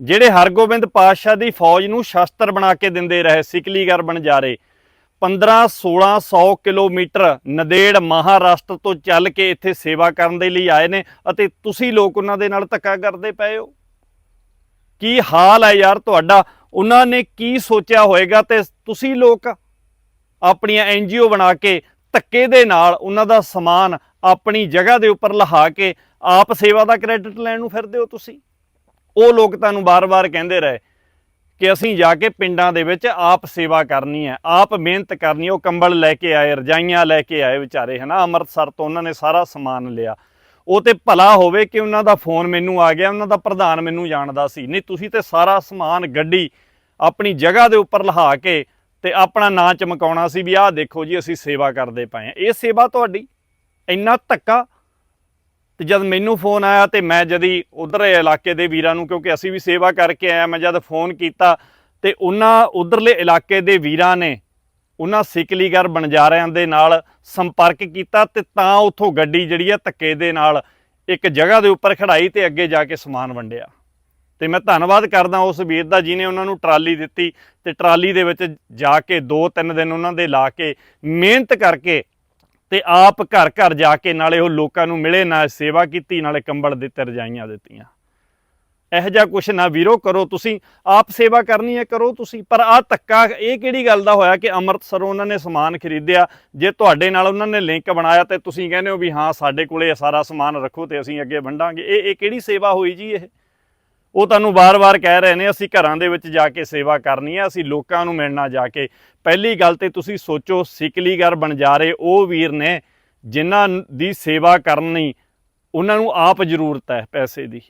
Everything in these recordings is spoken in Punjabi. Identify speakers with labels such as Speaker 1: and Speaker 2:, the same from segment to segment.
Speaker 1: ਜਿਹੜੇ ਹਰਗੋਬਿੰਦ ਪਾਤਸ਼ਾਹ ਦੀ ਫੌਜ ਨੂੰ ਸ਼ਸਤਰ ਬਣਾ ਕੇ ਦਿੰਦੇ ਰਹੇ ਸਿਕਲੀਗਰ ਬਣਜਾਰੇ 15 1600 ਕਿਲੋਮੀਟਰ ਨਦੇੜ ਮਹਾਰਾਸ਼ਟਰ ਤੋਂ ਚੱਲ ਕੇ ਇੱਥੇ ਸੇਵਾ ਕਰਨ ਦੇ ਲਈ ਆਏ ਨੇ ਅਤੇ ਤੁਸੀਂ ਲੋਕ ਉਹਨਾਂ ਦੇ ਨਾਲ ਧੱਕਾ ਕਰਦੇ ਪਏ ਹੋ? ਕੀ ਹਾਲ ਹੈ ਯਾਰ ਤੁਹਾਡਾ? ਉਹਨਾਂ ਨੇ ਕੀ ਸੋਚਿਆ ਹੋਏਗਾ ਤੇ ਤੁਸੀਂ ਲੋਕ ਆਪਣੀਆਂ ਐਨਜੀਓ ਬਣਾ ਕੇ ਧੱਕੇ ਦੇ ਨਾਲ ਉਹਨਾਂ ਦਾ ਸਮਾਨ ਆਪਣੀ ਜਗ੍ਹਾ ਦੇ ਉੱਪਰ ਲਹਾ ਕੇ ਆਪ ਸੇਵਾ ਦਾ ਕ੍ਰੈਡਿਟ ਲੈਣ ਨੂੰ ਫਿਰਦੇ ਹੋ ਤੁਸੀਂ? ਉਹ ਲੋਕ ਤੁਹਾਨੂੰ ਬਾਰ-ਬਾਰ ਕਹਿੰਦੇ ਰਹੇ ਕਿ ਅਸੀਂ ਜਾ ਕੇ ਪਿੰਡਾਂ ਦੇ ਵਿੱਚ ਆਪ ਸੇਵਾ ਕਰਨੀ ਹੈ, ਆਪ ਮਿਹਨਤ ਕਰਨੀ ਉਹ ਕੰਬਲ ਲੈ ਕੇ ਆਏ, ਰਜਾਈਆਂ ਲੈ ਕੇ ਆਏ ਵਿਚਾਰੇ, ਹਨਾ? ਅੰਮ੍ਰਿਤਸਰ ਤੋਂ ਉਹਨਾਂ ਨੇ ਸਾਰਾ ਸਮਾਨ ਲਿਆ। ਉਹ ਤੇ ਭਲਾ ਹੋਵੇ ਕਿ ਉਹਨਾਂ ਦਾ ਫੋਨ ਮੈਨੂੰ ਆ ਗਿਆ, ਉਹਨਾਂ ਦਾ ਪ੍ਰਧਾਨ ਮੈਨੂੰ ਜਾਣਦਾ ਸੀ। ਨਹੀਂ, ਤੁਸੀਂ ਤੇ ਸਾਰਾ ਸਮਾਨ ਗੱਡੀ ਆਪਣੀ ਜਗ੍ਹਾ ਦੇ ਉੱਪਰ ਲਹਾ ਕੇ ਤੇ ਆਪਣਾ ਨਾਂ ਚਮਕਾਉਣਾ ਸੀ ਵੀ ਆਹ ਦੇਖੋ ਜੀ, ਅਸੀਂ ਸੇਵਾ ਕਰਦੇ ਪਏ ਹਾਂ। ਇਹ ਸੇਵਾ ਤੁਹਾਡੀ ਇੰਨਾ ਧੱਕਾ ਤੇ ਜਦ ਮੈਨੂੰ ਫੋਨ ਆਇਆ ਤੇ ਮੈਂ ਜਦੀ ਉਧਰ ਇਲਾਕੇ ਦੇ ਵੀਰਾਂ ਨੂੰ, ਕਿਉਂਕਿ ਅਸੀਂ ਵੀ ਸੇਵਾ ਕਰਕੇ ਆਇਆ ਮੈਂ ਜਦ ਫੋਨ ਕੀਤਾ ਤੇ ਉਹਨਾਂ ਉਧਰਲੇ ਇਲਾਕੇ ਦੇ ਵੀਰਾਂ ਨੇ ਉਹਨਾਂ ਸਿਕਲੀਗਰ ਬਣਜਾਰਿਆਂ ਦੇ ਨਾਲ ਸੰਪਰਕ ਕੀਤਾ ਤੇ ਤਾਂ ਉੱਥੋਂ ਗੱਡੀ ਜਿਹੜੀ ਆ ਧੱਕੇ ਦੇ ਨਾਲ ਇੱਕ ਜਗ੍ਹਾ ਦੇ ਉੱਪਰ ਖੜਾਈ ਤੇ ਅੱਗੇ ਜਾ ਕੇ ਸਮਾਨ ਵੰਡਿਆ। ਤੇ ਮੈਂ ਧੰਨਵਾਦ ਕਰਦਾ ਉਸ ਵੀਰ ਦਾ ਜਿਹਨੇ ਉਹਨਾਂ ਨੂੰ ਟਰਾਲੀ ਦਿੱਤੀ ਤੇ ਟਰਾਲੀ ਦੇ ਵਿੱਚ ਜਾ ਕੇ 2-3 ਦਿਨ ਉਹਨਾਂ ਦੇ ਲਾ ਕੇ ਮਿਹਨਤ ਕਰਕੇ ਤੇ ਆਪ ਘਰ ਘਰ ਜਾ ਕੇ ਨਾਲੇ ਉਹ ਲੋਕਾਂ ਨੂੰ ਮਿਲੇ, ਨਾ ਸੇਵਾ ਕੀਤੀ, ਨਾਲੇ ਕੰਬਲ ਦਿੱਤੇ ਰਜਾਈਆਂ ਦਿੱਤੀਆਂ। ਇਹੋ ਜਿਹਾ ਕੁਛ ਨਾ ਵੀਰੋ ਕਰੋ ਤੁਸੀਂ, ਆਪ ਸੇਵਾ ਕਰਨੀ ਹੈ ਕਰੋ ਤੁਸੀਂ, ਪਰ ਆ ਧੱਕਾ, ਇਹ ਕਿਹੜੀ ਗੱਲ ਦਾ ਹੋਇਆ ਕਿ ਅੰਮ੍ਰਿਤਸਰੋਂ ਉਹਨਾਂ ਨੇ ਸਮਾਨ ਖਰੀਦਿਆ, ਜੇ ਤੁਹਾਡੇ ਨਾਲ ਉਹਨਾਂ ਨੇ ਲਿੰਕ ਬਣਾਇਆ ਤੇ ਤੁਸੀਂ ਕਹਿੰਦੇ ਹੋ ਵੀ ਹਾਂ, ਸਾਡੇ ਕੋਲੇ ਇਹ ਸਾਰਾ ਸਮਾਨ ਰੱਖੋ ਤੇ ਅਸੀਂ ਅੱਗੇ ਵੰਡਾਂਗੇ। ਇਹ ਇਹ ਕਿਹੜੀ ਸੇਵਾ ਹੋਈ ਜੀ ਇਹ? ਉਹ ਤੁਹਾਨੂੰ ਵਾਰ ਵਾਰ ਕਹਿ ਰਹੇ ਨੇ, ਅਸੀਂ ਘਰਾਂ ਦੇ ਵਿੱਚ ਜਾ ਕੇ ਸੇਵਾ ਕਰਨੀ ਹੈ ਅਸੀਂ ਲੋਕਾਂ ਨੂੰ ਮਿਲਣਾ ਜਾ ਕੇ। ਪਹਿਲੀ ਗੱਲ ਤੇ ਤੁਸੀਂ ਸੋਚੋ ਸਿਕਲੀਗਰ ਬਣਜਾਰੇ ਉਹ ਵੀਰ ਨੇ, ਜਿਨ੍ਹਾਂ ਦੀ ਸੇਵਾ ਕਰਨੀ ਉਹਨਾਂ ਨੂੰ ਆਪ ਜ਼ਰੂਰਤ ਹੈ ਪੈਸੇ ਦੀ।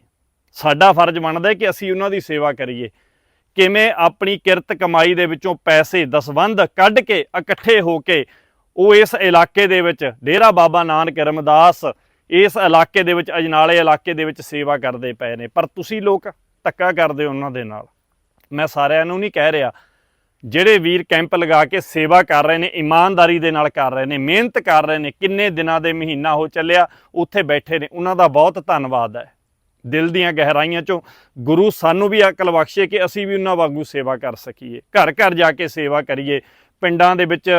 Speaker 1: ਸਾਡਾ ਫਰਜ਼ ਬਣਦਾ ਹੈ ਕਿ ਅਸੀਂ ਉਹਨਾਂ ਦੀ ਸੇਵਾ ਕਰੀਏ। ਕਿਵੇਂ ਆਪਣੀ ਕਿਰਤ ਕਮਾਈ ਦੇ ਵਿੱਚੋਂ ਪੈਸੇ, ਦਸਵੰਧ ਕੱਢ ਕੇ, ਇਕੱਠੇ ਹੋ ਕੇ, ਉਹ ਇਸ ਇਲਾਕੇ ਦੇ ਵਿੱਚ, ਡੇਰਾ ਬਾਬਾ ਨਾਨਕ ਰਮਦਾਸ ਇਸ ਇਲਾਕੇ ਦੇ ਵਿੱਚ, ਅਜਨਾਲੇ ਇਲਾਕੇ ਦੇ ਵਿੱਚ ਸੇਵਾ ਕਰਦੇ ਪਏ ਨੇ। ਪਰ ਤੁਸੀਂ ਲੋਕ ਧੱਕਾ ਕਰਦੇ ਉਹਨਾਂ ਦੇ ਨਾਲ। ਮੈਂ ਸਾਰਿਆਂ ਨੂੰ ਨਹੀਂ ਕਹਿ ਰਿਹਾ, ਜਿਹੜੇ ਵੀਰ ਕੈਂਪ ਲਗਾ ਕੇ ਸੇਵਾ ਕਰ ਰਹੇ ਨੇ, ਇਮਾਨਦਾਰੀ ਦੇ ਨਾਲ ਕਰ ਰਹੇ ਨੇ, ਮਿਹਨਤ ਕਰ ਰਹੇ ਨੇ, ਕਿੰਨੇ ਦਿਨਾਂ ਦੇ ਮਹੀਨਾ ਹੋ ਚੱਲਿਆ, ਉੱਥੇ ਬੈਠੇ ਨੇ, ਉਹਨਾਂ ਦਾ ਬਹੁਤ ਧੰਨਵਾਦ ਹੈ। ਦਿਲ ਦੀਆਂ ਗਹਿਰਾਈਆਂ ਚੋਂ ਗੁਰੂ ਸਾਨੂੰ ਵੀ ਅਕਲ ਬਖਸ਼ੇ ਕਿ ਅਸੀਂ ਵੀ ਉਹਨਾਂ ਵਾਂਗੂ ਸੇਵਾ ਕਰ ਸਕੀਏ। ਘਰ ਘਰ ਜਾ ਕੇ ਸੇਵਾ ਕਰੀਏ। ਪਿੰਡਾਂ ਦੇ ਵਿੱਚ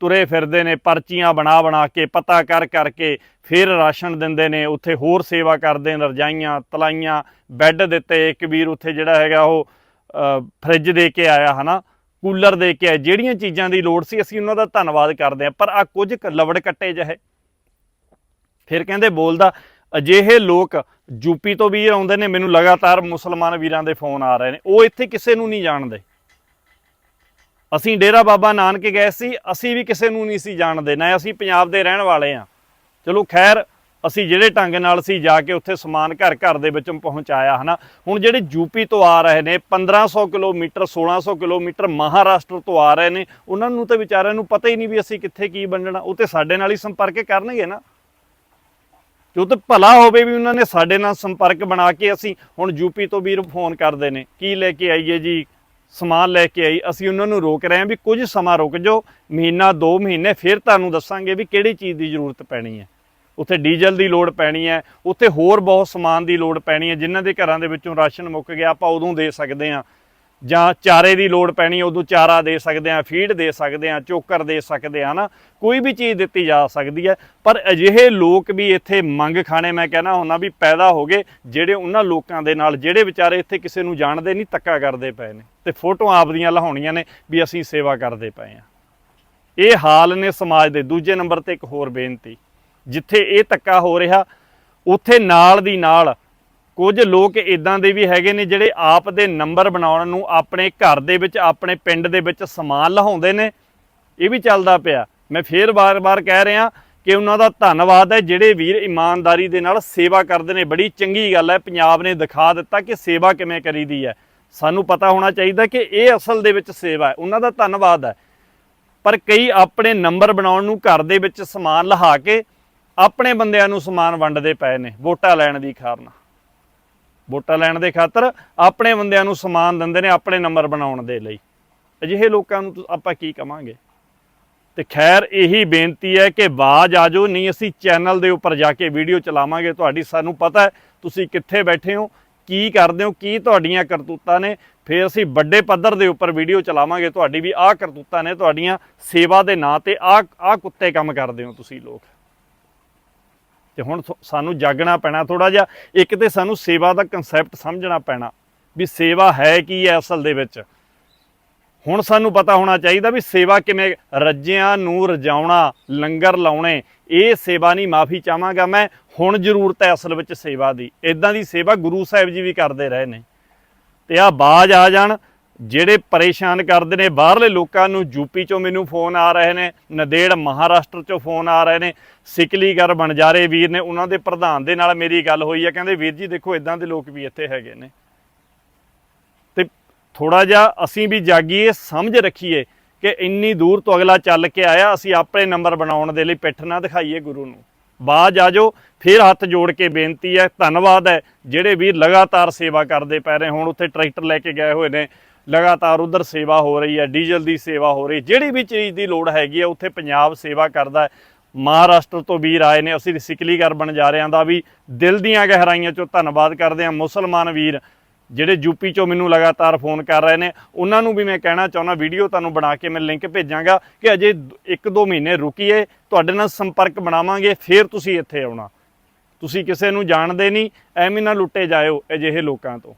Speaker 1: ਤੁਰੇ ਫਿਰਦੇ ਨੇ ਪਰਚੀਆਂ ਬਣਾ ਬਣਾ ਕੇ ਪਤਾ ਕਰ ਕਰਕੇ ਫਿਰ ਰਾਸ਼ਨ ਦਿੰਦੇ ਨੇ ਉੱਥੇ ਹੋਰ ਸੇਵਾ ਕਰਦੇ ਨੇ ਰਜਾਈਆਂ ਤਲਾਈਆਂ ਬੈੱਡ ਦਿੱਤੇ ਇੱਕ ਵੀਰ ਉੱਥੇ ਜਿਹੜਾ ਹੈਗਾ ਉਹ ਅ, ਫਰਿੱਜ ਦੇ ਕੇ ਆਇਆ ਹਨਾ ਕੂਲਰ ਦੇ ਕੇ ਆਇਆ ਜਿਹੜੀਆਂ ਚੀਜ਼ਾਂ ਦੀ ਲੋੜ ਸੀ ਅਸੀਂ ਉਹਨਾਂ ਦਾ ਧੰਨਵਾਦ ਕਰਦੇ ਹਾਂ ਪਰ ਆ ਕੁਝ ਕੁ ਲਵੜ ਕੱਟੇ ਜਿਹੇ। ਫਿਰ ਕਹਿੰਦੇ ਬੋਲਦਾ ਅਜਿਹੇ ਲੋਕ ਯੂਪੀ ਤੋਂ ਵੀਰ ਆਉਂਦੇ ਨੇ ਮੈਨੂੰ ਲਗਾਤਾਰ ਮੁਸਲਮਾਨ ਵੀਰਾਂ ਦੇ ਫੋਨ ਆ ਰਹੇ ਨੇ ਉਹ ਇੱਥੇ ਕਿਸੇ ਨੂੰ ਨਹੀਂ ਜਾਣਦੇ। ਅਸੀਂ ਡੇਰਾ ਬਾਬਾ ਨਾਨਕ ਗਏ ਸੀ, ਅਸੀਂ ਵੀ ਕਿਸੇ ਨੂੰ ਨਹੀਂ ਸੀ ਜਾਣਦੇ, ਨਾ ਅਸੀਂ ਪੰਜਾਬ ਦੇ ਰਹਿਣ ਵਾਲੇ ਆ ਚਲੋ ਖੈਰ, ਅਸੀਂ ਜਿਹੜੇ ਢੰਗ ਨਾਲ ਸੀ ਜਾ ਕੇ ਉੱਥੇ ਸਮਾਨ ਘਰ ਘਰ ਦੇ ਵਿੱਚ ਪਹੁੰਚਾਇਆ, ਹਨਾ। ਹੁਣ ਜਿਹੜੇ ਯੂਪੀ ਤੋਂ ਆ ਰਹੇ ਨੇ 1500 ਕਿਲੋਮੀਟਰ 1600 ਕਿਲੋਮੀਟਰ ਮਹਾਰਾਸ਼ਟਰ ਤੋਂ ਆ ਰਹੇ ਨੇ, ਉਹਨਾਂ ਨੂੰ ਤਾਂ ਵਿਚਾਰਿਆਂ ਨੂੰ ਪਤਾ ਹੀ ਨਹੀਂ ਵੀ ਅਸੀਂ ਕਿੱਥੇ ਕੀ ਵੰਡਣਾ, ਉਹ ਤੇ ਸਾਡੇ ਨਾਲ ਹੀ ਸੰਪਰਕ ਕਰਨਗੇ ਨਾ। ਜੋ ਤੇ ਭਲਾ ਹੋਵੇ ਵੀ ਉਹਨਾਂ ਨੇ ਸਾਡੇ ਨਾਲ ਸੰਪਰਕ ਬਣਾ ਕੇ ਅਸੀਂ ਹੁਣ ਯੂਪੀ ਤੋਂ ਵੀਰ ਫੋਨ ਕਰਦੇ ਨੇ, ਕੀ ਲੈ ਕੇ ਆਈਏ ਜੀ? ਸਮਾਨ ਲੈ ਕੇ ਆਈ, ਅਸੀਂ ਉਹਨਾਂ ਨੂੰ ਰੋਕ ਰਹੇ ਹਾਂ ਵੀ ਕੁਝ ਸਮਾਂ ਰੁਕ ਜਾਓ, ਮਹੀਨਾ 2 ਮਹੀਨੇ, ਫਿਰ ਤੁਹਾਨੂੰ ਦੱਸਾਂਗੇ ਵੀ ਕਿਹੜੀ ਚੀਜ਼ ਦੀ ਜ਼ਰੂਰਤ ਪੈਣੀ ਹੈ। ਉੱਥੇ ਡੀਜ਼ਲ ਦੀ ਲੋੜ ਪੈਣੀ ਹੈ, ਉੱਥੇ ਹੋਰ ਬਹੁਤ ਸਮਾਨ ਦੀ ਲੋੜ ਪੈਣੀ ਹੈ, ਜਿਨ੍ਹਾਂ ਦੇ ਘਰਾਂ ਦੇ ਵਿੱਚੋਂ ਰਾਸ਼ਨ ਮੁੱਕ ਗਿਆ, ਆਪਾਂ ਉਦੋਂ ਦੇ ਸਕਦੇ ਹਾਂ। ਜਾਂ ਚਾਰੇ ਦੀ ਲੋੜ ਪੈਣੀ, ਉਦੋਂ ਚਾਰਾ ਦੇ ਸਕਦੇ ਹਾਂ, ਫੀਡ ਦੇ ਸਕਦੇ ਹਾਂ, ਚੋਕਰ ਦੇ ਸਕਦੇ ਹਾਂ ਨਾ ਕੋਈ ਵੀ ਚੀਜ਼ ਦਿੱਤੀ ਜਾ ਸਕਦੀ ਹੈ। ਪਰ ਅਜਿਹੇ ਲੋਕ ਵੀ ਇੱਥੇ ਮੰਗ ਖਾਣੇ, ਮੈਂ ਕਹਿਣਾ ਹੁੰਦਾ ਵੀ ਪੈਦਾ ਹੋ ਗਏ, ਜਿਹੜੇ ਉਹਨਾਂ ਲੋਕਾਂ ਦੇ ਨਾਲ, ਜਿਹੜੇ ਵਿਚਾਰੇ ਇੱਥੇ ਕਿਸੇ ਨੂੰ ਜਾਣਦੇ ਨਹੀਂ, ਧੱਕਾ ਕਰਦੇ ਪਏ ਨੇ ਤੇ ਫੋਟੋਆਂ ਆਪਦੀਆਂ ਲਹਾਉਣੀਆਂ ਨੇ ਵੀ ਅਸੀਂ ਸੇਵਾ ਕਰਦੇ ਪਏ ਹਾਂ। ਇਹ ਹਾਲ ਨੇ ਸਮਾਜ ਦੇ। ਦੂਜੇ ਨੰਬਰ ਤੇ ਇੱਕ ਹੋਰ ਬੇਨਤੀ, ਜਿੱਥੇ ਇਹ ਧੱਕਾ ਹੋ ਰਿਹਾ, ਉੱਥੇ ਨਾਲ ਦੀ ਨਾਲ ਕੁਝ ਲੋਕ ਇਦਾਂ ਦੇ ਵੀ ਹੈਗੇ ਨੇ ਜਿਹੜੇ ਆਪ ਦੇ ਨੰਬਰ ਬਣਾਉਣ ਨੂੰ ਆਪਣੇ ਘਰ ਦੇ ਵਿੱਚ, ਆਪਣੇ ਪਿੰਡ ਦੇ ਵਿੱਚ ਸਮਾਨ ਲਹਾਉਂਦੇ ਨੇ। ਇਹ ਵੀ ਚੱਲਦਾ ਪਿਆ। ਮੈਂ ਫੇਰ ਵਾਰ ਵਾਰ ਕਹਿ ਰਿਹਾ ਕਿ ਉਹਨਾਂ ਦਾ ਧੰਨਵਾਦ ਹੈ, ਜਿਹੜੇ ਵੀਰ ਇਮਾਨਦਾਰੀ ਦੇ ਨਾਲ ਸੇਵਾ ਕਰਦੇ ਨੇ। ਬੜੀ ਚੰਗੀ ਗੱਲ ਹੈ, ਪੰਜਾਬ ਨੇ ਦਿਖਾ ਦਿੱਤਾ ਕਿ ਸੇਵਾ ਕਿਵੇਂ ਕਰੀਦੀ ਹੈ। ਸਾਨੂੰ ਪਤਾ ਹੋਣਾ ਚਾਹੀਦਾ ਕਿ ਇਹ ਅਸਲ ਦੇ ਵਿੱਚ ਸੇਵਾ ਹੈ। ਉਹਨਾਂ ਦਾ ਧੰਨਵਾਦ ਹੈ। ਪਰ ਕਈ ਆਪਣੇ ਨੰਬਰ ਬਣਾਉਣ ਨੂੰ ਘਰ ਦੇ ਵਿੱਚ ਸਮਾਨ ਲਹਾ ਕੇ ਆਪਣੇ ਬੰਦਿਆਂ ਨੂੰ ਸਮਾਨ ਵੰਡਦੇ ਪਏ ਨੇ, ਵੋਟਾਂ ਲੈਣ ਦੀ ਕਾਰਨ। ਵੋਟਾਂ ਲੈਣ ਦੇ ਖਾਤਰ ਆਪਣੇ ਬੰਦਿਆਂ ਨੂੰ ਸਮਾਨ ਦਿੰਦੇ ਨੇ ਆਪਣੇ ਨੰਬਰ ਬਣਾਉਣ ਦੇ ਲਈ। ਅਜਿਹੇ ਲੋਕਾਂ ਨੂੰ ਤੁ- ਆਪਾਂ ਕੀ ਕਵਾਂਗੇ? ਤੇ ਖੈਰ, ਇਹੀ ਬੇਨਤੀ ਹੈ ਕਿ ਆਵਾਜ਼ ਆ ਜਾਓ, ਨਹੀਂ ਅਸੀਂ ਚੈਨਲ ਦੇ ਉੱਪਰ ਜਾ ਕੇ ਵੀਡੀਓ ਚਲਾਵਾਂਗੇ। ਤੁਹਾਡੀ ਸਾਨੂੰ ਪਤਾ ਹੈ, ਤੁਸੀਂ ਕਿੱਥੇ ਬੈਠੇ ਹੋ, ਕੀ ਕਰਦੇ ਹੋ, ਕੀ ਤੁਹਾਡੀਆਂ ਕਰਤੂਤਾਂ ਨੇ। ਫਿਰ ਅਸੀਂ ਵੱਡੇ ਪੱਧਰ ਦੇ ਉੱਪਰ ਵੀਡੀਓ ਚਲਾਵਾਂਗੇ, ਤੁਹਾਡੀ ਵੀ ਆਹ ਕਰਤੂਤਾਂ ਨੇ, ਤੁਹਾਡੀਆਂ ਸੇਵਾ ਦੇ ਨਾਂ ਤੇ ਆਹ ਆਹ ਕੁੱਤੇ ਕੰਮ ਕਰਦੇ ਹੋ ਤੁਸੀਂ ਲੋਕ। ਤੇ ਹੁਣ ਥੋ- ਸਾਨੂੰ ਜਾਗਣਾ ਪੈਣਾ ਥੋੜਾ ਜਿਹਾ। ਇੱਕ ਤੇ ਸਾਨੂੰ ਸੇਵਾ ਦਾ ਕਨਸੈਪਟ ਸਮਝਣਾ ਪੈਣਾ ਵੀ ਸੇਵਾ ਹੈ ਕੀ ਹੈ ਅਸਲ ਦੇ ਵਿੱਚ। ਹੁਣ ਸਾਨੂੰ ਪਤਾ ਹੋਣਾ ਚਾਹੀਦਾ ਵੀ ਸੇਵਾ ਕਿਵੇਂ ਰੱਜਿਆਂ ਨੂੰ ਰਜਾਉਣਾ, ਲੰਗਰ ਲਾਉਣੇ, ਇਹ ਸੇਵਾ ਨਹੀਂ ਮਾਫੀ ਚਾਹਾਂਗਾ ਮੈਂ। ਹੁਣ ਜ਼ਰੂਰਤ ਹੈ ਅਸਲ ਵਿੱਚ ਸੇਵਾ ਦੀ। ਇਦਾਂ ਦੀ ਸੇਵਾ ਗੁਰੂ ਸਾਹਿਬ ਜੀ ਵੀ ਕਰਦੇ ਰਹੇ ਨੇ। ਤੇ ਆ ਬਾਜ ਆ ਜਾਣ ਜਿਹੜੇ ਪਰੇਸ਼ਾਨ ਕਰਦੇ ਨੇ, ਬਾਹਰਲੇ ਲੋਕਾਂ ਨੂੰ ਯੂਪੀ ਚੋਂ ਮੈਨੂੰ ਫੋਨ ਆ ਰਹੇ ਨੇ, ਨਦੇੜ ਮਹਾਰਾਸ਼ਟਰ ਚੋਂ ਫੋਨ ਆ ਰਹੇ ਨੇ ਸਿਕਲੀਗਰ ਬਣਜਾਰੇ ਵੀਰ ਨੇ, ਉਹਨਾਂ ਦੇ ਪ੍ਰਧਾਨ ਦੇ ਨਾਲ ਮੇਰੀ ਗੱਲ ਹੋਈ ਹੈ ਕਹਿੰਦੇ ਵੀਰ ਜੀ ਦੇਖੋ ਇਦਾਂ ਦੇ ਲੋਕ ਵੀ ਇੱਥੇ ਹੈਗੇ ਨੇ। ਤੇ ਥੋੜਾ ਜਿਹਾ ਅਸੀਂ ਵੀ ਜਾਗੀਏ, ਸਮਝ ਰੱਖੀਏ ਕਿ ਇੰਨੀ ਦੂਰ ਤੋਂ ਅਗਲਾ ਚੱਲ ਕੇ ਆਇਆ, ਅਸੀਂ ਆਪਣੇ ਨੰਬਰ ਬਣਾਉਣ ਦੇ ਲਈ ਪਿੱਠ ਨਾ ਦਿਖਾਈਏ ਗੁਰੂ ਨੂੰ। ਬਾਜ ਆ ਜਾਓ, ਫਿਰ ਹੱਥ ਜੋੜ ਕੇ ਬੇਨਤੀ ਹੈ, ਧੰਨਵਾਦ ਹੈ, ਜਿਹੜੇ ਵੀਰ ਲਗਾਤਾਰ ਸੇਵਾ ਕਰਦੇ ਪੈ ਰਹੇ ਹੁਣ, ਉੱਥੇ ਟਰੈਕਟਰ ਲੈ ਕੇ ਗਏ ਹੋਏ ਨੇ ਲਗਾਤਾਰ ਉਧਰ ਸੇਵਾ ਹੋ ਰਹੀ ਹੈ, ਡੀਜ਼ਲ ਦੀ ਸੇਵਾ ਹੋ ਰਹੀ ਜਿਹੜੀ ਵੀ ਚੀਜ਼ ਦੀ ਲੋੜ ਹੈਗੀ ਹੈ, ਉੱਥੇ ਪੰਜਾਬ ਸੇਵਾ ਕਰਦਾ ਹੈ। ਮਹਾਰਾਸ਼ਟਰ ਤੋਂ ਵੀਰ ਆਏ ਨੇ, ਅਸੀਂ ਸਿਕਲੀਗਰ ਬਣ ਜਾ ਰਹੇ ਹਾਂ। ਦਾ ਵੀ ਦਿਲ ਦੀਆਂ ਗਹਿਰਾਈਆਂ ਚੋਂ ਧੰਨਵਾਦ ਕਰਦੇ ਹਾਂ। ਮੁਸਲਮਾਨ ਵੀਰ, ਜਿਹੜੇ ਯੂਪੀ ਚੋਂ ਮੈਨੂੰ ਲਗਾਤਾਰ ਫੋਨ ਕਰ ਰਹੇ ਨੇ, ਉਹਨਾਂ ਨੂੰ ਵੀ ਮੈਂ ਕਹਿਣਾ ਚਾਹੁੰਦਾ, ਵੀਡੀਓ ਤੁਹਾਨੂੰ ਬਣਾ ਕੇ ਮੈਂ ਲਿੰਕ ਭੇਜਾਂਗਾ ਕਿ ਅਜੇ 1-2 ਮਹੀਨੇ ਰੁਕੀਏ, ਤੁਹਾਡੇ ਨਾਲ ਸੰਪਰਕ ਬਣਾਵਾਂਗੇ, ਫਿਰ ਤੁਸੀਂ ਇੱਥੇ ਆਉਣਾ। ਤੁਸੀਂ ਕਿਸੇ ਨੂੰ ਜਾਣਦੇ ਨਹੀਂ, ਐਵੇਂ ਨਾ ਲੁੱਟੇ ਜਾਇਓ ਅਜਿਹੇ ਲੋਕਾਂ ਤੋਂ।